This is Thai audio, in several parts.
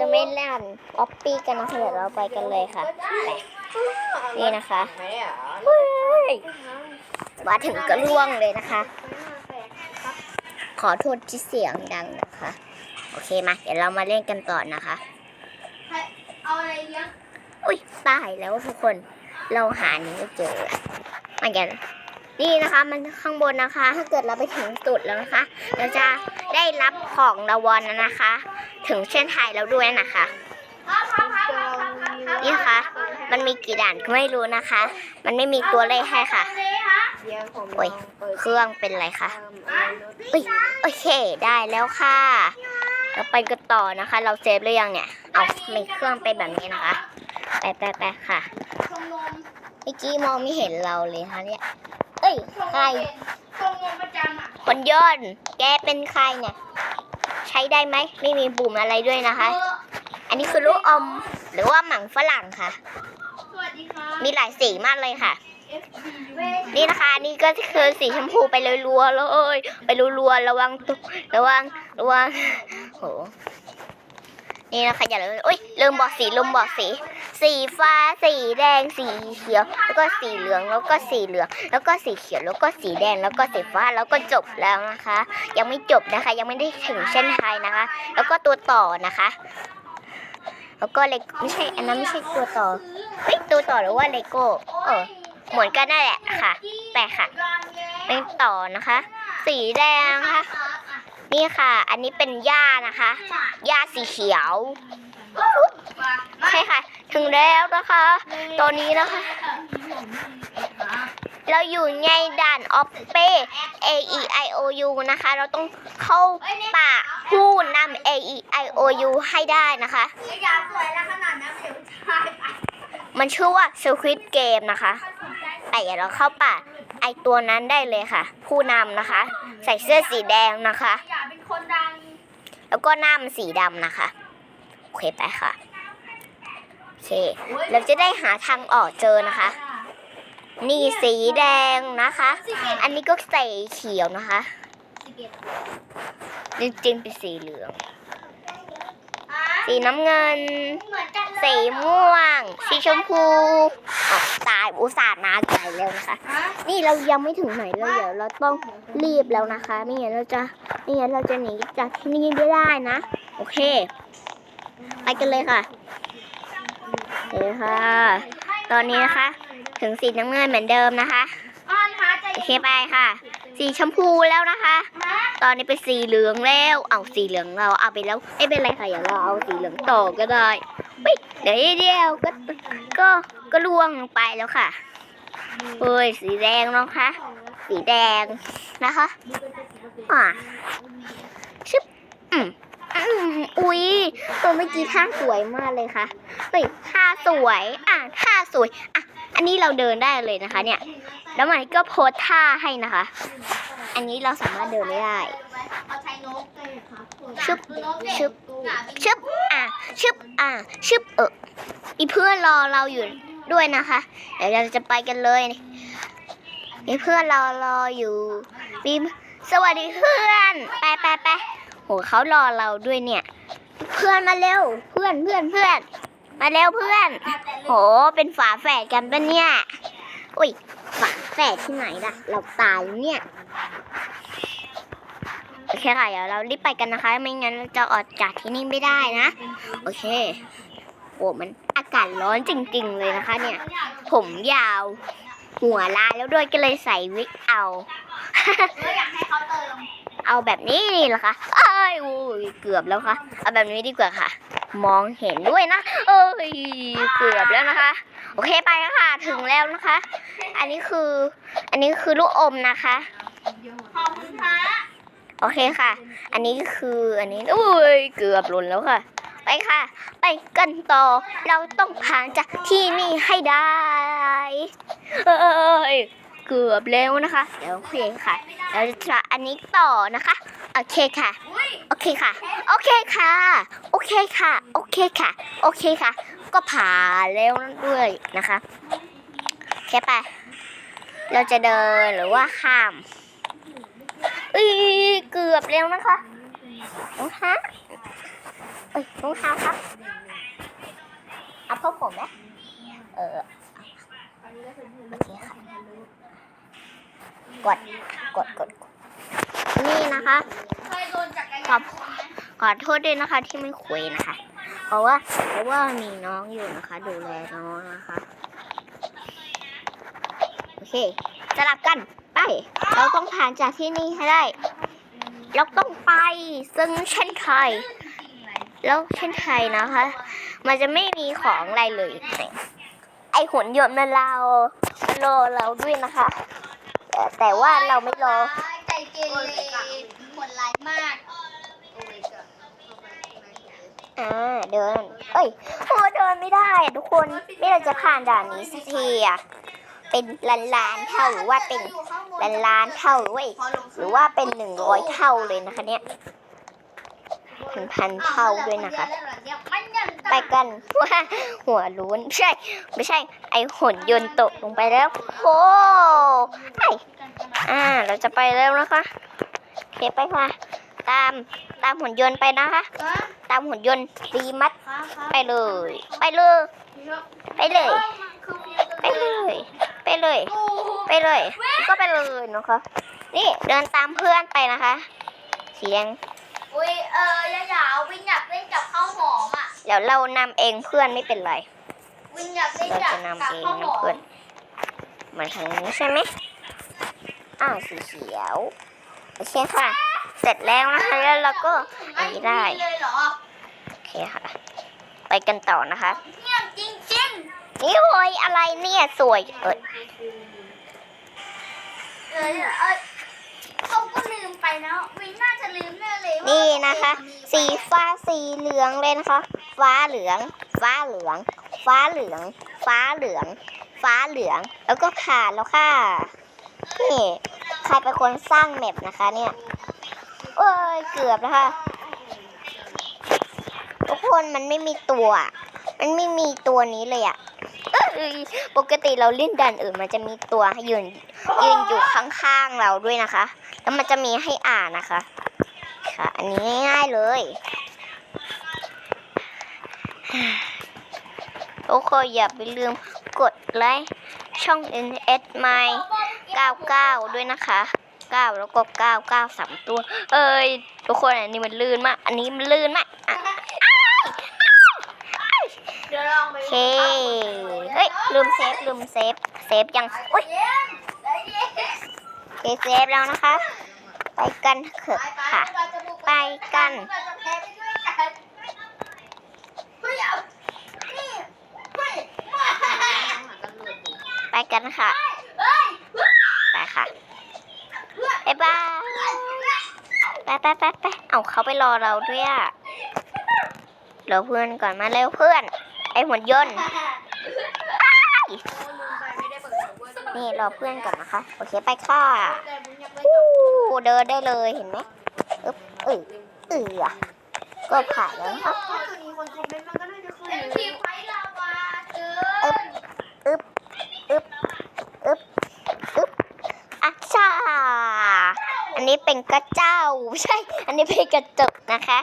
จะไม่เล่นออปปี้กันนะคะเดี๋ยวเราไปกันเลยค่ะไปนี่นะคะไม่ได้เฮ้ยมาถึงก็ล่วงเลยนะคะ ขอโทษที่เสียงดังนะคะ โอเคมาเดี๋ยวเรามาเล่นกันต่อนะคะเอาอะไรยังอุ้ยตายแล้วทุกคน เราหานี้ไม่เจอมากันนี่นะคะมันข้างบนนะคะ ถ้าเกิดเราไปถึงจุดแล้วนะคะ เราจะได้รับของรางวัลนะคะ ถึงเช่นไทยแล้วด้วยนะคะครับครับครับครับครับครับนี่นะคะมันมีกี่ด่านก็ไม่รู้นะคะ มันไม่มีตัวเลขให้ค่ะเลยฮะเดี๋ยวผมโอ้ยลองเปิดเครื่องเป็นไรคะเอิ่มอะไรรถอุ้ยโอเค ได้แล้วค่ะเราไปกันต่อนะคะ เราเซฟหรือยังเนี่ย เอามีเครื่องเป็นแบบนี้นะคะ ไปไปไปค่ะชมรมเมื่อกี้มองไม่เห็นเราเลยค่ะเนี่ย เอ้ยชมใครรมชมรมประจำอะคนยนต์แกเป็นใครเนี่ย ใช้ได้ไหมไม่มีปุ่มอะไรด้วยนะคะเอออันนี้คือลูกอมหรือว่าหมังฝรั่งค่ะสวัสดีครับมีหลายสีมากเลยค่ะ FD นี่นะคะนี่ก็คือสีชมพูไปเลยรัวๆเลยไปรัวๆระวังตุกระวังระวังโหนี่นะคะอย่าเลยอุ้ยลืมบอกสีลืมบอกสี สีฟ้า สีแดง สีเขียว แล้วก็สีเหลือง แล้วก็สีเหลือง แล้วก็สีเขียว แล้วก็สีแดง แล้วก็สีฟ้า แล้วก็จบแล้วนะคะ ยังไม่จบนะคะ ยังไม่ได้ถึงเส้นชัยนะคะ แล้วก็ตัวต่อนะคะ แล้วก็เลไม่ใช่ อันนั้นไม่ใช่ตัวต่อเฮ้ย ตัวต่อหรือว่าเลโก้ เออ เหมือนกันนั่นแหละค่ะแต่ค่ะ เป็นต่อนะคะ สีแดงนะคะ นี่ค่ะ อันนี้เป็นหญ้านะคะ หญ้าสีเขียว ใช่ค่ะ ถึงแล้วนะคะ ตอนนี้นะคะ เราอยู่ในด่านออฟเป้ A E I O U นะคะ เราต้องเข้าป่าผู้นำ A E I O U ให้ได้นะคะอย่าสวยแล้วขนาดนั้นเดี๋ยวชายไปมันชื่อว่า Squid Game นะคะ แต่อย่าเราเข้าป่าไอตัวนั้นได้เลยค่ะ ผู้นำนะคะ ใส่เสื้อสีแดงนะคะอย่าเป็นคนดังแล้วก็หน้ามันสีดำนะคะ โอเคไปค่ะ โอเค เราจะได้หาทางออกเจอนะคะ นี่สีแดงนะคะ อันนี้ก็ใส่เขียวนะคะ จริงๆเป็นสีเหลือง สีน้ำเงินเหมือนกันเลยสีม่วง สีชมพูอ๋อตายอุตส่าห์นาไก่แล้วนะคะ นี่เรายังไม่ถึงไหนเลยเดี๋ยวเราต้องรีบแล้วนะคะ ไม่งั้นเราจะ ไม่งั้นเราจะหนีจากที่นี่ไม่ได้นะ โอเค ไปกันเลยค่ะเดี๋ยวค่ะ ตอนนี้นะคะ ถึงสีน้ำเงินเหมือนเดิมนะคะอ้อนหาใจโอเคไปค่ะ สีชมพูแล้วนะคะ ตอนนี้เป็นสีเหลืองแล้ว เอาสีเหลืองเราเอาไปแล้วไม่เป็นไรค่ะอย่าเราเอาสีเหลืองต่อก็ได้เฮ้ยเดี๋ยวเดียวก็ก็ก็ล่วงลงไปแล้วค่ะเฮ้ยสีแดงแล้วค่ะสีแดงนะคะอ่าชึบอืมอืม อุ๊ยตัวเมื่อกี้ท่าสวยมากเลยค่ะ เฮ้ยท่าสวย อะท่าสวย อะ อันนี้เราเดินได้เลยนะคะ เนี่ย แล้วมันก็โพสท่าให้นะคะ อันนี้เราสามารถเดินไม่ได้ชึบชึบชึบอะชึบอะชึบเออมีเพื่อนรอเราอยู่ด้วยนะคะ เดี๋ยวเราจะไปกันเลยมีเพื่อนรอรออยู่มีสวัสดีเพื่อน ไปไปไป โหเขารอเราด้วยเนี่ย เพื่อนมาเร็ว เพื่อนเพื่อนเพื่อน มาเร็วเพื่อน โห เป็นฝาแฝดกันปะเนี่ย อุ้ย ฝาแฝดที่ไหนล่ะ เราตายเนี่ย โอเคค่ะ เดี๋ยวเรารีบไปกันนะคะ ไม่งั้นเราจะออกจากที่นี่ไม่ได้นะ โอเค โอ้มันอากาศร้อนจริง ๆ เลยนะคะ เนี่ย ผมยาว หัวลายแล้วด้วยก็เลยใส่วิกเอาอยากให้เขาเตยลง เอาแบบนี้นี่เหรอคะเอ้ยอุ้ยเกือบแล้วค่ะเอาแบบนี้ดีกว่าค่ะ มองเห็นด้วยนะเอ้ยเกือบแล้วนะคะ โอเคไปแล้วค่ะถึงแล้วนะคะ อันนี้คือ อันนี้คือลูกอมนะคะขอบคุณค่ะโอเคค่ะ อันนี้คืออันนี้อุ้ยเกือบหล่นแล้วค่ะ ไปค่ะ ไปกันต่อ เราต้องผ่านจากที่นี่ให้ได้ เอ้ย เกือบแล้วนะคะ เดี๋ยวโอเคค่ะเราจะอันนี้ต่อนะคะ โอเคค่ะ โอเคค่ะ โอเคค่ะ โอเคค่ะ โอเคค่ะ โอเคค่ะ ก็ผ่าแล้วด้วยนะคะแค่ไป เราจะเดินหรือว่าข้ามอีเกือบแล้วนะคะนะคะเอ้ยรองเท้าครับเอาพวกผมไหมเออโอเคค่ะ กดกดกดนี่นะคะขอบขอโทษด้วยนะคะ ที่ไม่คุยนะคะ เพราะว่าเพราะว่ามีน้องอยู่นะคะ ดูแลน้องนะคะโอเคสลับกันไป เราต้องผ่านจากที่นี่ให้ได้เราต้องไปซึ่งเช่นไทยแล้วเช่นไทยนะคะ มันจะไม่มีของอะไรเลยเนี่ยไอหุ่นยนต์มันเรามันรอเราด้วยนะคะ แต่แต่ว่าเราไม่รอใจเกเรหมดร้ายมากอ่าเดิน เอ้ยโอ้เดินไม่ได้อะทุกคนนี่เราจะผ่านด่านนี้สักทีอะเป็นล้านล้านๆเท่าหรือว่าเป็นล้านล้านๆเท่าหรือว่าอีกหรือว่าเป็นหนึ่งร้อยเท่าเลยนะคะเนี่ยพันพันๆเท่าด้วยนะคะ ไปกันว่าหัวล้นไม่ใช่ ไม่ใช่ ไอหุ่นยนต์ตกลงไปแล้วโอ้ไปอ่า เราจะไปแล้วนะคะโอเคไปค่ะ ตามตามหุ่นยนต์ไปนะคะ ตามหุ่นยนต์ตีมัด ไปเลย ไปเลย ไปเลย ไปเลย ไปเลย ไปเลย ก็ไปเลยนะคะ นี่เดินตามเพื่อนไปนะคะ เสีแดงอุ้ยเออยายาวินอยากเล่นกับข้าวหอม เดี๋ยวเรานำเองเพื่อนไม่เป็นไร วินอยากเล่นเรากับจะนำกับเองข้าวหนะอเพื่อมนมาทางนี้ใช่ไหมอ้าวสีเขียวโอเคค่ะ เสร็จแล้วนะคะแล้วเราก็อันนี้ได้ เลยเหรอโอเคค่ะ ไปกันต่อนะคะเนี่ยจริงจริงนี่โอยอะไรเนี่ยสวย เอ้ยๆเออเออเขาก็ลืม ไปนะวินน่าจะลืมแน่เลยว่านี่นะคะ สีฟ้าสีเหลืองเลยนะคะ ฟ้าเหลือง ฟ้าเหลือง ฟ้าเหลือง ฟ้าเหลือง ฟ้าเหลือง แล้วก็ขาดแล้วค่ะนี่ใครเป็นคนสร้างแมปนะคะเนี่ยเอ้ยเกือบแล้วค่ะทุกคนมันไม่มีตัว มันไม่มีตัวนี้เลยอะเอ้ยปกติเราเล่นดันอื่นมันจะมีตัวให้ยืนยืนอยู่ข้างๆเราด้วยนะคะ แล้วมันจะมีให้อ่านนะคะ ค่ะ อันนี้ง่ายๆเลย ทุกคนอย่าไปลืมกดไลค์ช่อง NS My 99 ด้วยนะคะ 9 แล้วก็ 99สามตัว เอ้ย ทุกคนอันนี้มันลื่นมาก อันนี้มันลื่นมากอะเดี๋ยวลองไปโอเค เฮ้ย ลืมเซฟ ลืมเซฟ เซฟยังอุ้ย เย็นใจเย็น โอ เคเซฟแล้วนะคะ ไปกันเถอะค่ะ ไปกันเราจะแพ้ไปด้วยกันเฮ้ยเอานี่เฮ้ยไปกันค่ะเฮ้ยไปค่ะบ๊ายบายไปไปไปไปเอาเขาไปรอเราด้วยอะรอเพื่อนก่อนมาเร็วเพื่อน ไอหุ่นยนต์ นี่รอเพื่อนก่อนนะคะ โอเคไปค่ะอู้เดินได้เลยเห็นไหมอึ๊บเออเออก็ผ่านแล้วนะคะทีไฟลาวาเกินอึ๊บอึ๊บอึ๊บอึ๊บอัชชาอันนี้เป็นกระเจ้าไม่ใช่ อันนี้เป็นกระจกนะคะ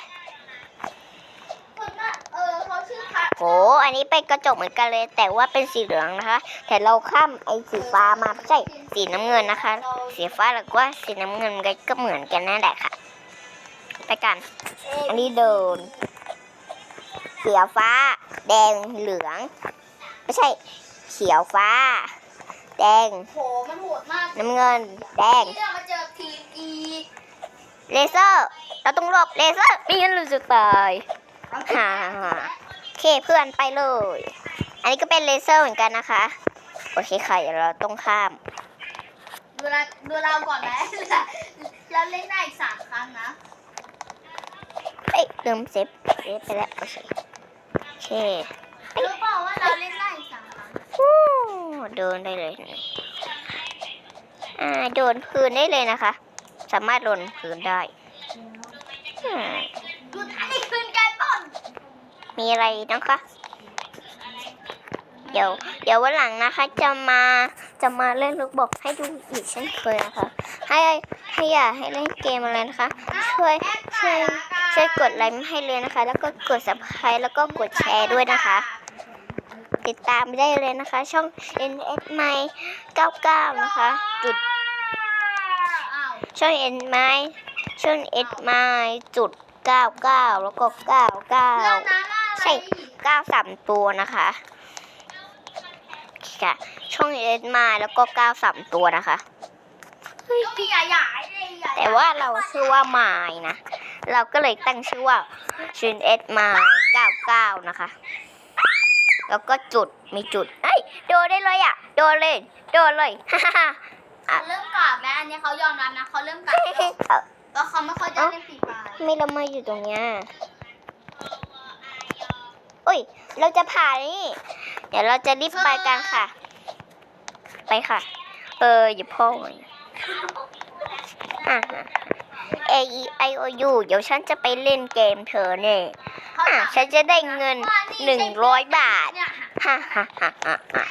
คนน่ะเออเขาชื่อพระ โห อันนี้เป็นกระจกเหมือนกันเลย แต่ว่าเป็นสีเหลืองนะคะ แต่เราข้ามไอ้สีฟ้ามาไม่ใช่สีน้ำเงินนะคะ สีฟ้าหรือว่าสีน้ำเงินก็เหมือนกันนั่นแหละค่ะ ไปกัน อันนี้เดินเขียวฟ้า แดงเหลือง ไม่ใช่ เขียวฟ้า แดงโหมันโหดมากน้ำเงิน แดงนี่เรามาเจอทีมอีเลเซอร์ เราต้องหลบเลเซอร์ไม่งั้นเราจะตายฮ่าฮ่า เคเพื่อนไปเลย อันนี้ก็เป็นเลเซอร์เหมือนกันนะคะ โอเคค่ะเดี๋ยวเราต้องข้าม ดูเราดูเราก่อนไหมเราเล่นได้อีกสามครั้งนะเอ้ยลืมเซฟเซฟไปแล้วโอเคโอเครู้เปล่าว่าเราเล่นได้อีกสามครั้งฮู้เดินได้เลยอ่าโดนพื้นได้เลยนะคะ สามารถหล่นพื้นได้อืมหยุดอันนี้คืนการป่อน มีอะไรนะคะ เดี๋ยว เดี๋ยววันหลังนะคะ จะมาจะมาเล่นลูกบอกให้ดูอีกเช่นเคยนะคะ ให้ให้อย่าให้เล่นเกมอะไรนะคะ ช่วยช่วยช่วยกดไลค์ให้เลยนะคะ แล้วก็กด subscribe แล้วก็กดแชร์ด้วยนะคะ ติดตามได้เลยนะคะ ช่อง NS m i 99 นะคะ จุด ช่อง N m i ช่อง S m i จุด 99 แล้วก็เรื่อง99 นั้นอะไรใช่9 3ตัวนะคะค่ะช่อง S m i แล้วก็9 3ตัวนะคะก็มีใหญ่ๆเลยใหญ่ๆแต่ว่าเราชื่อว่าไมายนะ เราก็เลยตั้งชื่อว่าชินเอ็ดไมาย99นะคะ แล้วก็จุดมีจุดเอ้ยโดนได้เลยอะ โดนเลย โดนเลยฮ่าฮ่าฮ่าเขาเริ่มกราบแล้วอันนี้เขายอมรับนะเขาเริ่มกราบแล้วเอ้าแล้วเขาไม่ค่อยจะเล่นฟรีไฟร์ไม่ละเมออยู่ตรงเนี้ย อ้ย เราจะผ่านนี่ เดี๋ยวเราจะรีบไปกันค่ะ ไปค่ะ เอออย่าพ่อไว้อะ A E I O U เดี๋ยวฉันจะไปเล่นเกมเธอเนี่ยอะฉันจะได้เงินหนึ่งร้อยบาทฮ่าฮ่าฮ่าฮ่า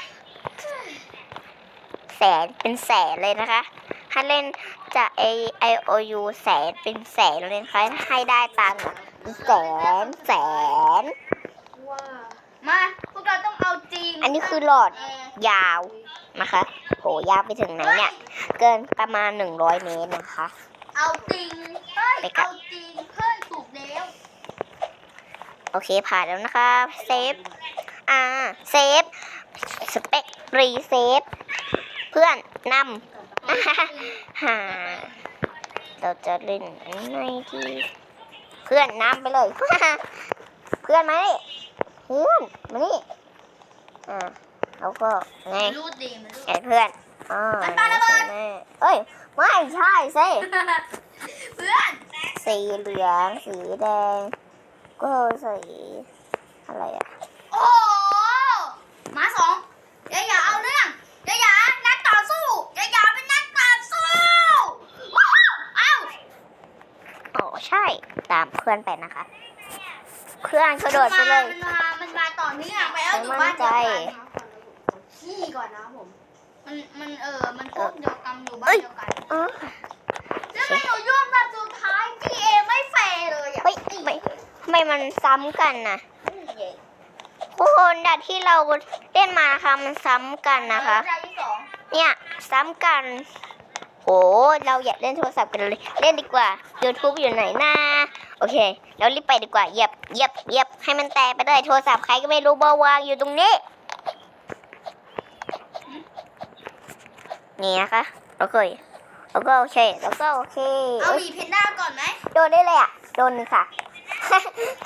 แสนเป็นแสนเลยนะคะ ถ้าเล่นจาก A I O U แสนเป็นแสนเลยนะคะให้ได้ตังค์แสนแสน ว้ามา พวกเราต้องเอาจริงอันนี้คือหลอดยาวนะคะ โหยาวไปถึงไหนเนี่ย เกินประมาณหนึ่งร้อยเมตรนะคะ เอาจริงเฮ้ยไปกัเอานจริงเพื่อนถูกแล้วโอเคผ่านแล้วนะคะเซฟอ่าเซฟสเปกรีเซฟเพื่อนนำฮ่าเราจะเล่นอันไหนที่เพื่อนนำไปเลย เพื่อนมานี่ เพื่อนมานี่อ่าแล้วก็ไงรูดดีมันรูดไงเพื่อนอ่ามันปาระเบิดใช่ไหมเอ้ยไม่ใช่สิเพื่อนสีเหลืองสีแดง ก็สีอะไรอะโอ้โหหมาสองยายาเอาเรื่องยายานักต่อสู้ยายาเป็นนักต่อสู้ว้าวเอ้าอ๋อใช่ ตามเพื่อนไปนะคะ เพื่อนกระโดดไปเลย มันมา มันมาต่อเนื่องไปเอาอยู่บ้านเดียวกันขี้ก่อนนะผม มันมันเออมันพวกเดียวกันอยู่บ้านเดียวกันอ๋อแล้วมันอยู่ยุ่งแบบสุดท้ายที่เอไม่แฟร์เลยอะเฮ้ยไม่ทำไมมันซ้ำกันนะทุกคนดัดที่เราเล่นมานะคะมันซ้ำกันนะคะใจที่สองเนี่ยซ้ำกันโหเราอยากเล่นโทรศัพท์กันเลย เล่นดีกว่า YouTube อยู่ไหนนะโอเค เรารีบไปดีกว่าเหยียบ เหยียบเหยียบให้มันแตกไปเลยโทรศัพท์ใครก็ไม่รู้บาวางอยู่ตรงนี้ นี่นะคะโอเคแล้วก็โอเคแล้วก็โอเคเอาเอ้ยหวีเพนด้าก่อนไหมโดนได้เลยอะโดนเลยค่ะ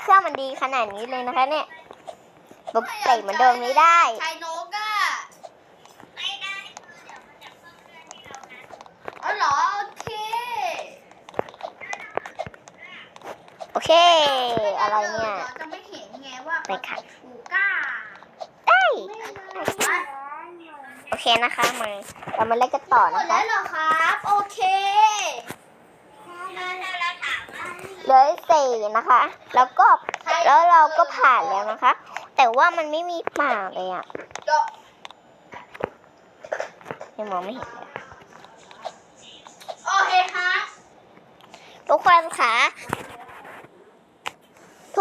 เครื่องมันดีขนาดนี้เลยนะคะเนี่ยปกติมันเดิมไม่ได้ชายนกอะอ๋อเหรอ โอเคโอเค อะไรเนี่ยเราจะไม่เห็นไงว่าไปค่ะถูกกล้าได้มาโอเคนะคะ มาเรามาเล่นกันต่อหมนะดแล้คะวเหรอครับ โอเคเหลือสี่นะคะ แล้วก็แล้วเราก็ผ่านแล้วนะคะ แต่ว่ามันไม่มีป่ากเลยอะยังมองไม่เห็นเลยโอเคครับทุกคนค่ะทุ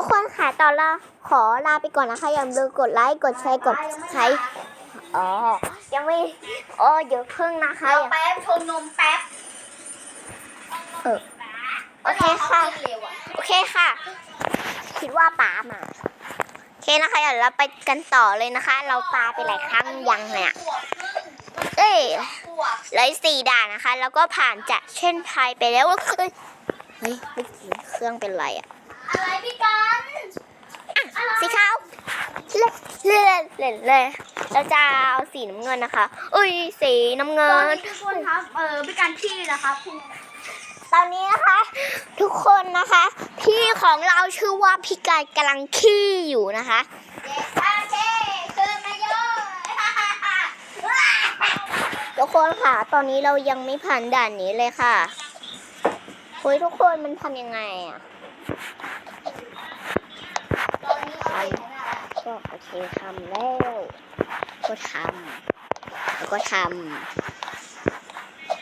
กคนค่ะตอนเราขอลาไปก่อนนะคะ อย่าลืมกดไลค์กดแชร์กดใช้อ๋อ ยังไม่อ๋อเดี๋ยวเพิ่งนะคะเดี๋ยวอย่าแป๊บชมนมแป๊บเออโอเคค่ะขากินเร็วอะโอเคค่ะ คิดว่าป๋ามาโอเคนะคะเดี๋ยวเราไปกันต่อเลยนะคะ เราปาไปหลายครั้งยังเนี่ยขวบครึ่งเอ้ยขวบเหลยสี่ด่านนะคะ แล้วก็ผ่านจากเช่นไพายไปแล้วก็คือเฮ้ยไม่ถึงเครื่องเป็นไรอะ อะไรพี่กันสีขาวเล่นเล่นเล่นเลยเราจะเอาสีน้ำเงินนะคะเอ้ยสีน้ำเงิตอนนนี้ทุกคนครับเออพี่กันพี่นะครับคุณตอนนี้นะคะ ทุกคนนะคะ พี่ของเราชื่อว่าพี่กายกำลังขี้อยู่นะคะเด็กโอเคคืนมาโยทุกคนค่ะ ตอนนี้เรายังไม่ผ่านด่านนี้เลยค่ะคุยทุกคนมันทำยังไงอะ ก็โอเคทำแล้ว ก็ทำแล้วก็ทำ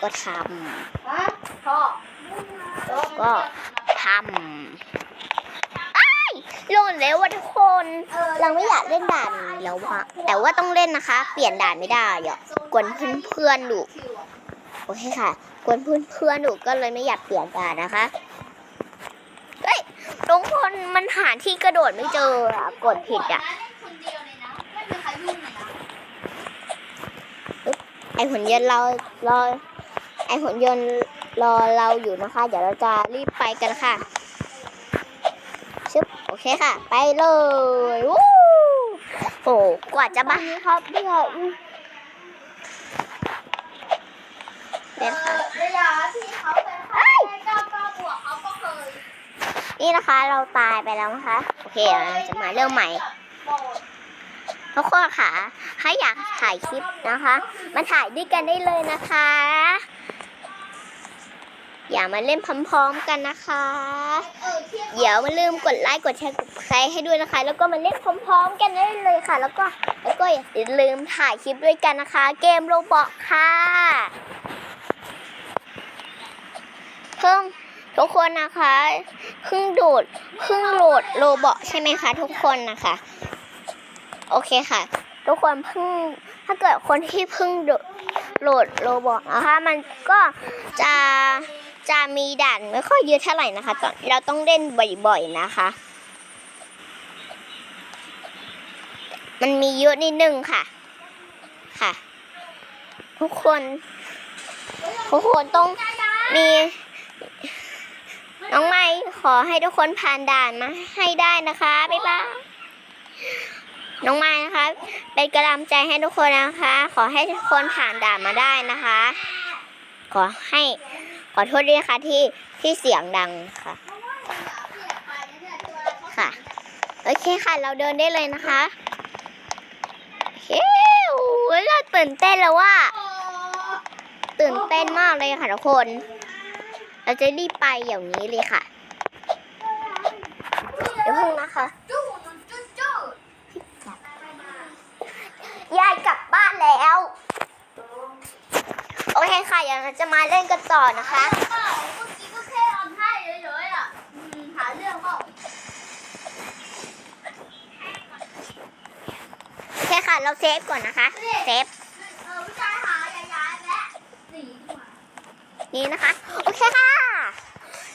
ก็ทฮะพ่อำก็ทำโลดแล้วว่ะทุกคน เราไม่อยากเล่นด่านแล้ววะแต่ว่าต้องเล่นนะคะ เปลี่ยนด่านไม่ได้อะกวนเพื่อนๆดูโอเคค่ะกวนเพื่อนๆดูก็เลยไม่อยากเปลี่ยนด่านนะคะ ทุกคนมันหาที่กระโดดไม่เจออะกดผิดอะคนเดียวเลยนะไม่มีใครยุ่งเลยนะไอหุ่นยนต์เรารอไอหุ่นยนต์รอเราอยู่นะคะ เดี๋ยวเราจะรีบไปกันค่ะชึบโอเคค่ะ ไปเลยวู้โอ้กว่าจะมาครับเดี๋ยวเดี๋ยวค่ะเวลาที่เขาเคยเข้าไป นี่นะคะเราตายไปแล้วนะคะ โอเคเราจะมาเริ่มใหม่ทุกคนค่ะ ถ้าอยากถ่ายคลิปนะคะ มาถ่ายด้วยกันได้เลยนะคะ อย่ามาเล่นพร้อมๆกันนะคะเออเที่ยงเดี๋ยวมาลืมกดไลค์กดแชร์กดไลค์ให้ด้วยนะคะ แล้วก็มาเล่นพร้อมๆกันได้เลยค่ะ แล้วก็แล้วก็อย่าลืมถ่ายคลิปด้วยกันนะคะ เกมโรบอกค่ะเพิ่ง ทุกคนนะคะเพิ่งโดดเพิ่งโหลดโรบอกใช่ไหมคะ ทุกคนนะคะ โอเคค่ะ ทุกคนเพิ่งถ้าเกิดคนที่เพิ่งโหลดโรบอกนะคะมันก็จะจะมีด่านไม่ค่อยเยอะเท่าไหร่นะคะเราต้องเล่นบ่อยๆนะคะ มันมีเยอะนิดนึงค่ะ ค่ะ ทุกคนทุกคนต้องมี น้องไม้ขอให้ทุกคนผ่านด่านมาให้ได้นะคะ บ๊ายบาย น้องไม้นะคะ เป็นกำลังใจให้ทุกคนนะคะ ขอให้ทุกคนผ่านด่านมาได้นะคะ ขอให้ขอโทษด้วยนะคะที่ที่เสียงดังค่ะ ค่ะ โอเคค่ะ เราเดินได้เลยนะคะเฮ้ยโอ้ยเราตื่นเต้นแล้วว่า ตื่นเต้นมากเลยค่ะทุกคน เราจะรีบไปอย่างนี้เลยค่ะ เดี๋ยวพึ่งนะคะจู้จู้จู้ยายกลับบ้านแล้ว โอเคค่ะเดี๋ยวเราจะมาเล่นกันต่อนะคะเปล่าเมื่อกี้ก็แค่เอาให้เฉยๆอะอืมหาเรื่องเปล่าโอเคค่ะ เราเซฟก่อนนะคะ เซฟ เออผู้ชายหาย้ายๆและหนีดีกว่า นี่นะคะ โอเคค่ะ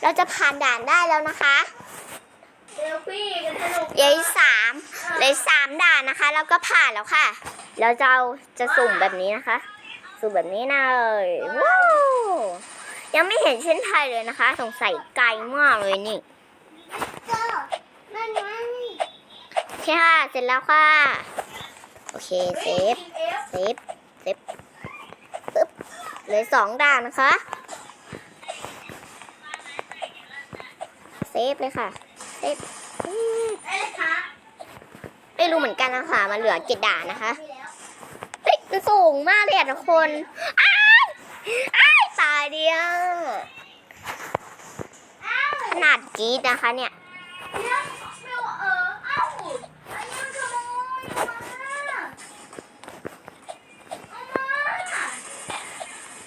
เราจะผ่านด่านได้แล้วนะคะเซลฟี่กันสนุกเหลยสามเหลยสามด่านนะคะ แล้วก็ผ่านแล้วค่ะ แล้วจะเอาจะสุ่มแบบนี้นะคะ สุ่มแบบนี้นะเลยว้าวยังไม่เห็นเส้นไทยเลยนะคะ สงสัยไกลมากเลยนี่เจอนั่นไงโอเคค่ะ เสร็จแล้วค่ะ โอเค เซฟเอฟเซฟ เซฟปึ๊บเหลยสองด่านนะคะ เซ ฟเลยค่ะ เซฟไม่รู้เหมือนกันนะคะมาเหลือเจ็ดด่านนะคะมีแล้วเฮ้ยมันสูงมากเลยอะทุกคนอ้ายอ้ายตายเดียวขนาดกรีดนะคะเนี่ยโอเอามา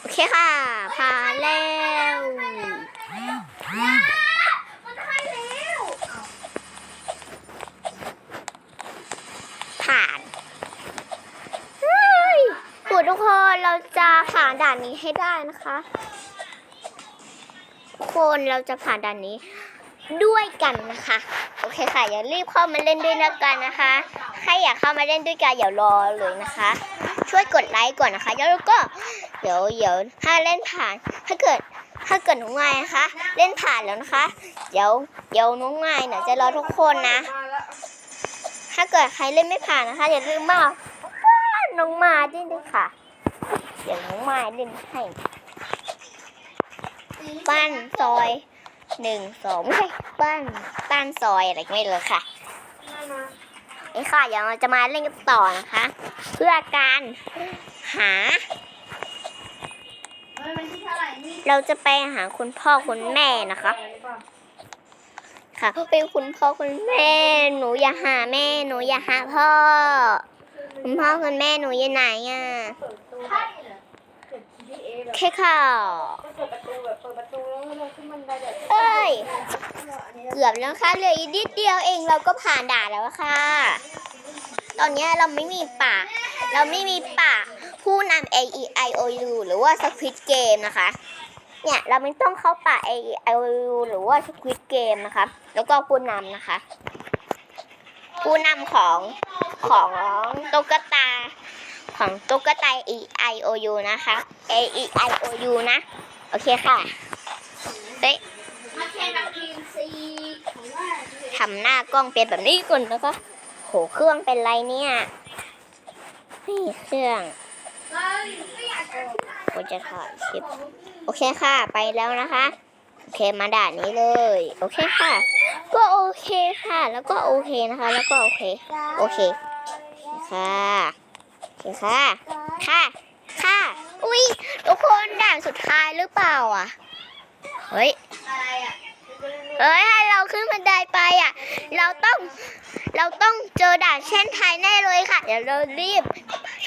โอเคค่ะผ่านแล้ว อย่ามันจะให้เร็ว ผ่านเฮ้ยพูดทุก คนเราจะผ่านด่านนี้ให้ได้นะคะทุกคนเราจะผ่านด่านนี้ด้วยกันนะคะ โอเคค่ะอย่ารีบเข้ามาเล่นด้วยนะกันนะคะใครอยากเข้ามาเล่นด้วยกันอย่ารอเลยนะคะ ช่วยกดไลค์ก่อนนะคะแล้วก็เดี๋ยวเดี๋ยวถ้าเล่นผ่านถ้าเกิดถ้าเกิดน้องไงนะคะ เล่นผ่านแล้วนะคะ เดี๋ยวเดี๋ยวน้องไงเนี่ยจะรอทุกคนนะ ถ้าเกิดใครเล่นไม่ผ่านนะคะอย่าลืมมาน้องมาด้วยด้วยค่ะ เดี๋ยวน้องมาเล่นให้บ้านซอยหนึ่งสองไม่ใช่บ้านบ้านซอยอะไรก็ไม่รู้ค่ะนี่ค่ะเดี๋ยวเราจะมาเล่นกันต่อนะคะ เพื่อการหาเฮ้ยมันที่เท่าไหร่นี่เราจะไปหาคุณพ่อคุณแม่นะคะ ค่ะเป็นคุณพ่อคุณแม่ หนูอยากหาแม่ หนูอยากหาพ่อ คุณพ่อคุณแม่หนูอยู่ไหนอะ แบบโอเคค่ะเปิดประตูแบบเปิดประตูแล้วเราขึ้นบันไดแบบเอ้ยอันนี้เกือบแล้วค่ะเหลืออีกนิดเดียวเองเราก็ผ่านด่านแล้วค่ะ ตอนเนี้ยเราไม่มีป่า เราไม่มีป่า ผู้นำ A E I O U หรือว่า Squid Game นะคะ เนี่ยเราไม่ต้องเข้าป่า A E I O U หรือว่า Squid Game นะคะ แล้วก็ผู้นำนะคะ ผู้นำของของตุ๊กตา ของตุ๊กตา E I O U นะคะ A E I O U นะ โอเคค่ะ เฮ้ยทำหน้ากล้องเป็นแบบนี้ก่อนนะคะโหเครื่องเป็นไรเนี่ย นี่เครื่องเฮ้ยไม่อยากจะผมจะถ่ายคลิป โอเคค่ะ ไปแล้วนะคะโอเคมาด่านนี้เลย โอเคค่ะ ก็โอเคค่ะ แล้วก็โอเคนะคะ แล้วก็โอเค โอเคค่ะ เคค่ะ ค่ะ ค่ะ อุ้ยทุกคนด่านสุดท้ายหรือเปล่าอะ เฮ้ยอะไรอะเอ้ยถ้าเราขึ้นบันไดไปอะ เราต้อง เราต้องเจอด่านเช่นไทยแน่เลยค่ะ เดี๋ยวเรารีบ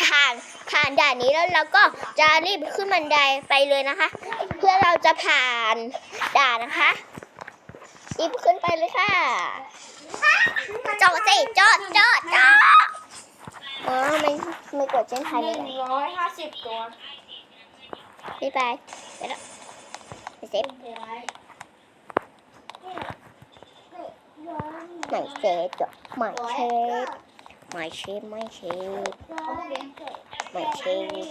ผ่านผ่านด่านนี้แล้วเราก็จะรีบขึ้นบันไดไปเลยนะคะ เพื่อเราจะผ่านด่านนะคะรีบขึ้นไปเลยค่ะจอดสิจอดจอดจอด ออไม่ไม่กดเช่นไทยหเลนึ่ยงร้อยห้าสิบตัวรีบไปไปแล้วไปเซฟไม่เซฟจ้ะไม่เซฟไม่เชฟไม่เชฟไม่เชฟ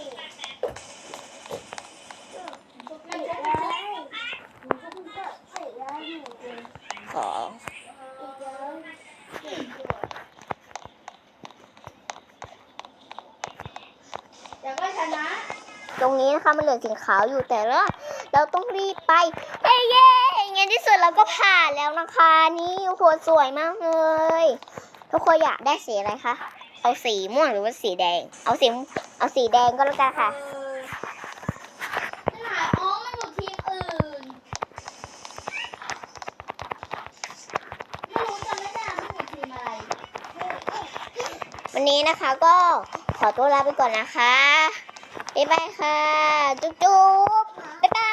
ขอ เดี๋ยวก็ชนะ ตรงนี้นะคะมันเหลือสีขาวอยู่แต่ละเราต้องรีบไปเย้เย้ในที่สุดเราก็ผ่านแล้วนะคะ นี่โอ้โหสวยมากเลยทุกคนอยากได้สีอะไรคะเอาสีม่วงหรือว่าสีแดง เอาสีเอาสีแดงก็แล้วกันค่ะเออขนาดอ๋อมันอยู่ทีมอื่นไม่รู้จำไม่ได้มันอยู่ทีมอะไรวันนี้นะคะก็ข อตัวลาไปก่อนนะคะ บ๊ายบายค่ะ จุ๊บจุ๊บบ๊ายบา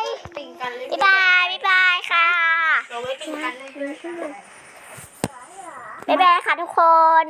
ย ปิงกันเลยบ๊ายบาย บ๊ายบายค่ะ เราไว้ปิงกันเลยบ๊ายบายค่ะทุกคน